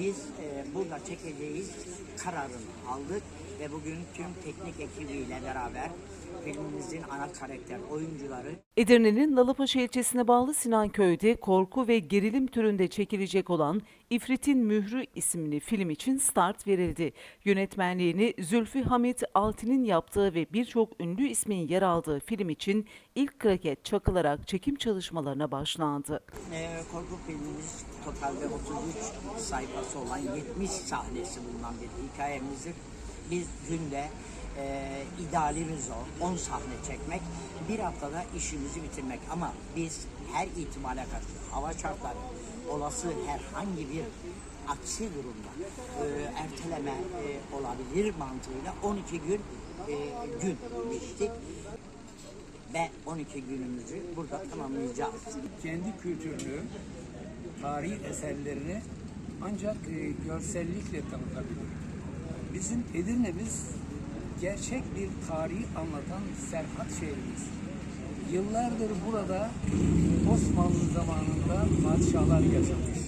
Biz e, burada çekeceğiz kararını aldık ve bugün tüm teknik ekibiyle beraber filmimizin ana karakter oyuncuları Edirne'nin Lalıpaşa ilçesine bağlı Sinanköy'de korku ve gerilim türünde çekilecek olan İfrit'in Mührü isimli film için start verildi. Yönetmenliğini Zülfü Hamit Altin'in yaptığı ve birçok ünlü ismin yer aldığı film için ilk kraket çakılarak çekim çalışmalarına başlandı. e, korku filmimiz totalde 33 sayfası olan 70 sahnesi bulunan bir hikayemizdir. Biz günde e, idealimiz o 10 sahne çekmek, bir haftada işimizi bitirmek ama biz her ihtimale karşı hava şartları olası herhangi bir aksi durumda e, erteleme e, olabilir mantığıyla 12 gün e, gün biçtik ve 12 günümüzü burada tamamlayacağız. kendi kültürünü, tarihi eserlerini ancak e, görsellikle tanıtabilir. Bizim Edirne'miz gerçek bir tarihi anlatan Serhat şehrimiz. Yıllardır burada Osmanlı zamanında padişahlar yaşamış.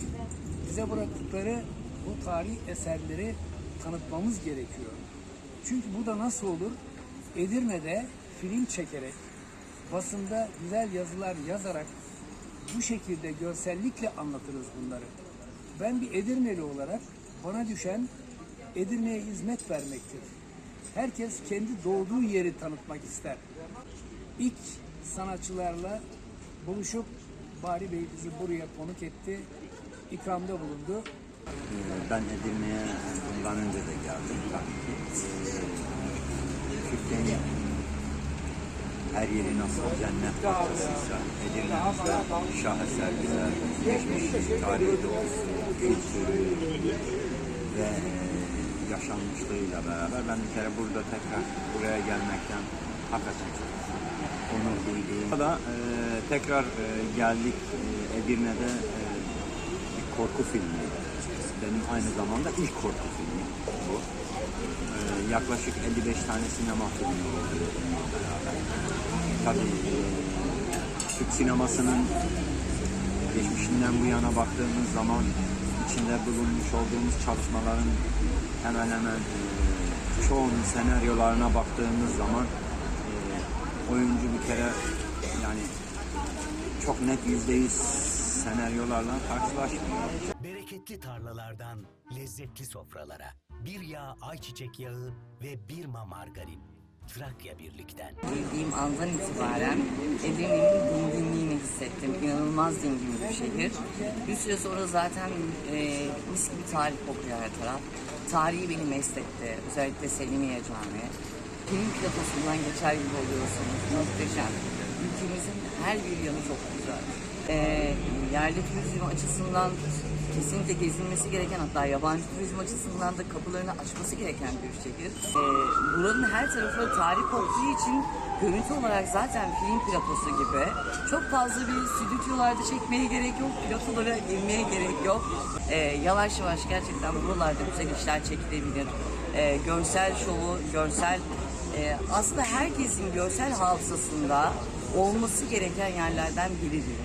Bize bıraktıkları bu tarihi eserleri tanıtmamız gerekiyor. Çünkü burada nasıl olur? Edirne'de film çekerek, basında güzel yazılar yazarak bu şekilde görsellikle anlatırız bunları. Ben bir Edirneli olarak bana düşen Edirne'ye hizmet vermektir. Herkes kendi doğduğu yeri tanıtmak ister. İlk sanatçılarla buluşup Bari Bey bizi buraya konuk etti, ikramda bulundu. Ee, Ben Edirne'ye bundan önce de geldim. Ee, Türkiye'nin her yeri nasıl cennet parçasıysa Edirne'mizde şaheserler, geçmiş tarihi dokusu, kültürü yaşanmışlığıyla beraber ben bir kere burada tekrar buraya gelmekten hakikaten çok onur duydum. Da e, tekrar e, geldik e, Edirne'de e, bir korku filmi. Benim aynı zamanda ilk korku filmi bu. Ee, yaklaşık 55 tane sinema filmi oldu. Tabii e, Türk sinemasının geçmişinden bu yana baktığımız zaman içinde bulunmuş olduğumuz çalışmaların hemen hemen e, çoğunun senaryolarına baktığımız zaman e, oyuncu bir kere yani çok net yüzde yüz senaryolarla karşılaşmıyor. Bereketli tarlalardan lezzetli sofralara. Bir yağ ayçiçek yağı ve bir ma margarin. Trakya Birlik'ten. Geldiğim andan itibaren Edirne'nin dinginliğini hissettim. İnanılmaz dingin bir şehir. Bir süre sonra zaten e, mis gibi tarih kokuyor her taraf. Tarihi beni mest etti. Özellikle Selimiye Camii. Film platosundan geçer gibi oluyorsunuz. Muhteşem. Ülkemizin her bir yanı çok güzel. E, yerli turizm açısından kesinlikle gezilmesi gereken hatta yabancı turizm açısından da kapılarını açması gereken bir şehir. Ee, buranın her tarafı tarih koktuğu için görüntü olarak zaten film platosu gibi. Çok fazla bir stüdyolarda çekmeye gerek yok, platolara girmeye gerek yok. Ee, yavaş yavaş gerçekten buralarda güzel işler çekilebilir. Ee, görsel şovu, görsel e, aslında herkesin görsel hafızasında olması gereken yerlerden biridir.